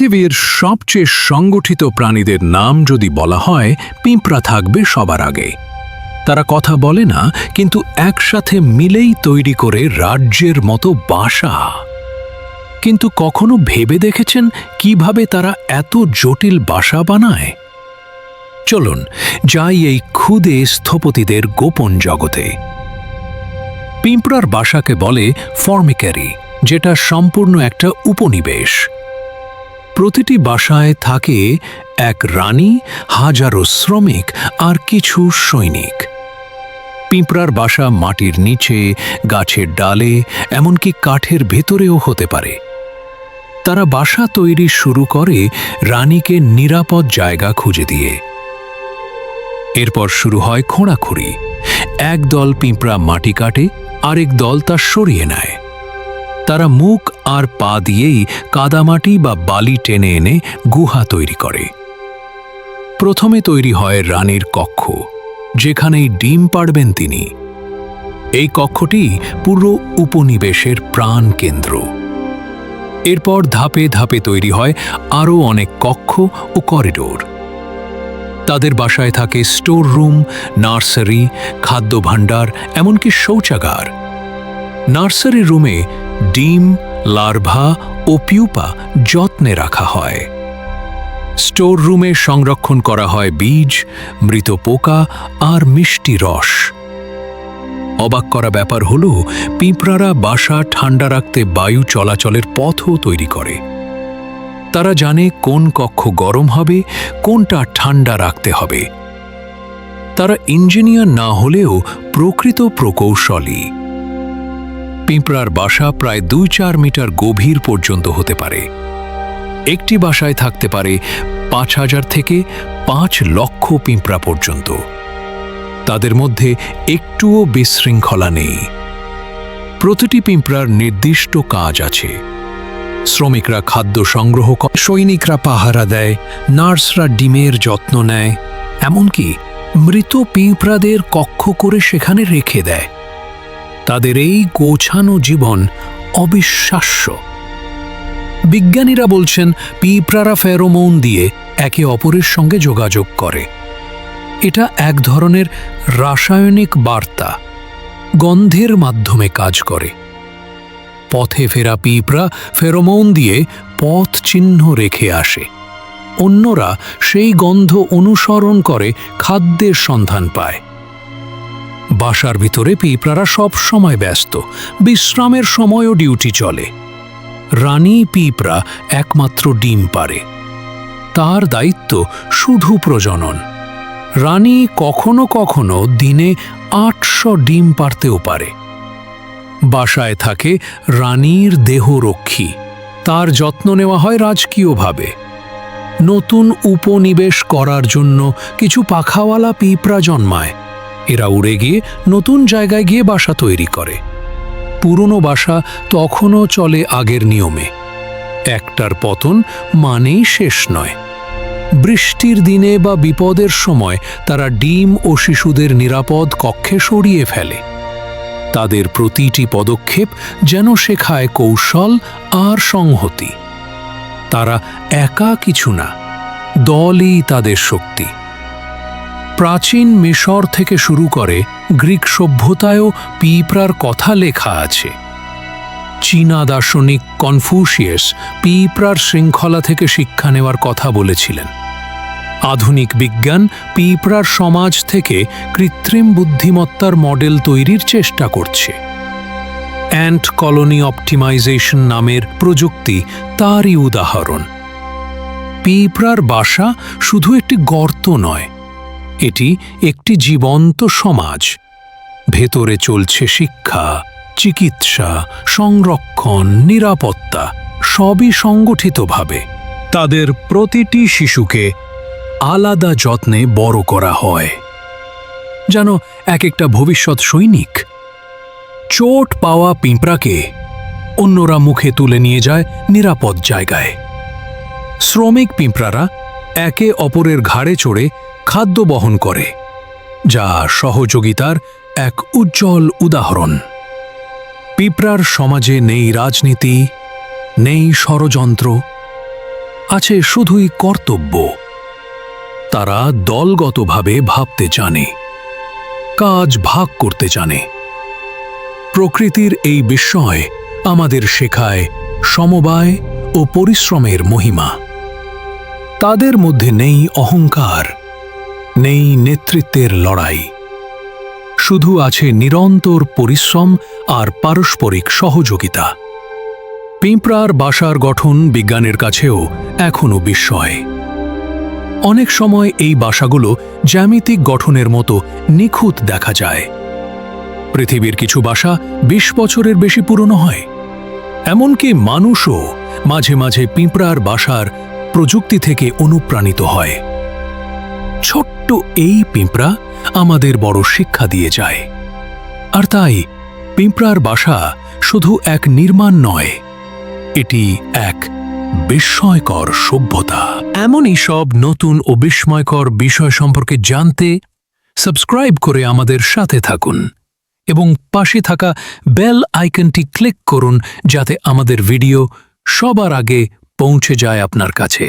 পৃথিবীর সবচেয়ে সংগঠিত প্রাণীদের নাম যদি বলা হয়, পিঁপড়া থাকবে সবার আগে। তারা কথা বলে না, কিন্তু একসাথে মিলেই তৈরি করে রাজ্যের মতো বাসা। কিন্তু কখনো ভেবে দেখেছেন কীভাবে তারা এত জটিল বাসা বানায়? চলুন, যাই এই ক্ষুদে স্থপতিদের গোপন জগতে। পিঁপড়ার বাসাকে বলে ফর্মিক্যারি যেটা সম্পূর্ণ একটা উপনিবেশ। প্রতিটি বাসায় থাকে এক রানী, হাজারো শ্রমিক আর কিছু সৈনিক। পিঁপড়ার বাসা মাটির নিচে, গাছের ডালে, এমনকি কাঠের ভেতরেও হতে পারে। তারা বাসা তৈরি শুরু করে রানীকে নিরাপদ জায়গা খুঁজে দিয়ে। এরপর শুরু হয় খোঁড়াখুঁড়ি। এক দল পিঁপড়া মাটি কাটে, আরেক দল তা সরিয়ে নেয়। তারা মুখ আর পা দিয়েই কাদামাটি বা বালি টেনে এনে গুহা তৈরি করে। প্রথমে তৈরি হয় রানীর কক্ষ, যেখানেই ডিম পাড়বেন তিনি। এই কক্ষটি পুরো উপনিবেশের প্রাণ কেন্দ্র। এরপর ধাপে ধাপে তৈরি হয় আরও অনেক কক্ষ ও করিডোর। তাদের বাসায় থাকে স্টোর রুম, নার্সারি খাদ্য ভাণ্ডার এমনকি শৌচাগার। নার্সারি রুমে ডিম, লার্ভা ও পিউপা যত্নে রাখা হয়। স্টোর রুমে সংরক্ষণ করা হয় বীজ, মৃত পোকা আর মিষ্টি রস। অবাক করা ব্যাপার হল, পিঁপড়ারা বাসা ঠান্ডা রাখতে বায়ু চলাচলের পথও তৈরি করে। তারা জানে কোন কক্ষ গরম হবে, কোনটা ঠান্ডা রাখতে হবে। তারা ইঞ্জিনিয়ার না হলেও প্রকৃত প্রকৌশলী। পিঁপড়ার বাসা প্রায় দুই চার মিটার গভীর পর্যন্ত হতে পারে। একটি বাসায় থাকতে পারে পাঁচ হাজার থেকে পাঁচ লক্ষ পিঁপড়া পর্যন্ত। তাদের মধ্যে একটুও বিশৃঙ্খলা নেই। প্রতিটি পিঁপড়ার নির্দিষ্ট কাজ আছে। শ্রমিকরা খাদ্য সংগ্রহ করে সৈনিকরা পাহারা দেয়, নার্সরা ডিমের যত্ন নেয়, এমনকি মৃত পিঁপড়াদের কক্ষ করে সেখানে রেখে দেয়। তাদের এই গোছানো জীবন অবিশ্বাস্য। বিজ্ঞানীরা বলছেন, পিঁপড়ারা ফেরোমোন দিয়ে একে অপরের সঙ্গে যোগাযোগ করে। এটা এক ধরনের রাসায়নিক বার্তা, গন্ধের মাধ্যমে কাজ করে। পথে ফেরা পিঁপড়া ফেরোমোন দিয়ে পথ চিহ্ন রেখে আসে। অন্যরা সেই গন্ধ অনুসরণ করে খাদ্যের সন্ধান পায়। বাসার ভিতরে পিঁপড়ারা সব সময় ব্যস্ত। বিশ্রামের সময়ও ডিউটি চলে। রানী পিঁপড়া একমাত্র ডিম পারে তার দায়িত্ব শুধু প্রজনন। রানী কখনো কখনো দিনে আটশো ডিম পারতেও পারে। বাসায় থাকে রানীর দেহরক্ষী। তার যত্ন নেওয়া হয় রাজকীয়ভাবে। নতুন উপনিবেশ করার জন্য কিছু পাখাওয়ালা পিঁপড়া জন্মায়। এরা উড়ে গিয়ে নতুন জায়গায় গিয়ে বাসা তৈরি করে। পুরনো বাসা তখনও চলে আগের নিয়মে। একটার পতন মানেই শেষ নয়। বৃষ্টির দিনে বা বিপদের সময় তারা ডিম ও শিশুদের নিরাপদ কক্ষে সরিয়ে ফেলে। তাদের প্রতিটি পদক্ষেপ যেন শেখায় কৌশল আর সংহতি। তারা একা কিছু না, দলই তাদের শক্তি। প্রাচীন মিশর থেকে শুরু করে গ্রিক সভ্যতায়ও পিঁপড়ার কথা লেখা আছে। চীনা দার্শনিক কনফুসিয়াস পিঁপড়ার শৃঙ্খলা থেকে শিক্ষা নেওয়ার কথা বলেছিলেন। আধুনিক বিজ্ঞান পিঁপড়ার সমাজ থেকে কৃত্রিম বুদ্ধিমত্তার মডেল তৈরির চেষ্টা করছে। অ্যান্ট কলোনি অপটিমাইজেশন নামের প্রযুক্তি তারই উদাহরণ। পিঁপড়ার বাসা শুধু একটি গর্ত নয় এটি একটি জীবন্ত সমাজ। ভেতরে চলছে শিক্ষা, চিকিৎসা, সংরক্ষণ, নিরাপত্তা, সবই সংগঠিতভাবে। তাদের প্রতিটি শিশুকে আলাদা যত্নে বড় করা হয়। যেন এক একটা ভবিষ্যৎ সৈনিক। চোট পাওয়া পিঁপড়াকে অন্যরা মুখে তুলে নিয়ে যায় নিরাপদ জায়গায়। শ্রমিক পিঁপড়ারা একে অপরের ঘাড়ে চড়ে খাদ্য বহন করে, যা সহযোগিতার এক উজ্জ্বল উদাহরণ। পিঁপড়ার সমাজে নেই রাজনীতি, নেই ষড়যন্ত্র, আছে শুধুই কর্তব্য। তারা দলগতভাবে ভাবতে জানে, কাজ ভাগ করতে জানে। প্রকৃতির এই বিস্ময় আমাদের শেখায় সমবায় ও পরিশ্রমের মহিমা। তাদের মধ্যে নেই অহংকার, নেই নেতৃত্বের লড়াই। শুধু আছে নিরন্তর পরিশ্রম আর পারস্পরিক সহযোগিতা। পিঁপড়ার বাসার গঠন বিজ্ঞানের কাছেও এখনও বিস্ময়। অনেক সময় এই বাসাগুলো জ্যামিতিক গঠনের মতো নিখুঁত দেখা যায়। পৃথিবীর কিছু বাসা বিশ বছরের বেশি পুরনো হয়। এমনকি মানুষও মাঝে মাঝে পিঁপড়ার বাসার প্রযুক্তি থেকে অনুপ্রাণিত হয়। ছোট্ট এই পিঁপড়া আমাদের বড় শিক্ষা দিয়ে যায়। আর তাই পিঁপড়ার বাসা শুধু এক নির্মাণ নয়, এটি এক বিস্ময়কর সভ্যতা। এমনই সব নতুন ও বিস্ময়কর বিষয় সম্পর্কে জানতে সাবস্ক্রাইব করে আমাদের সাথে থাকুন এবং পাশে থাকা বেল আইকনটি ক্লিক করুন যাতে আমাদের ভিডিও সবার আগে পৌঁছে যায় আপনার কাছে।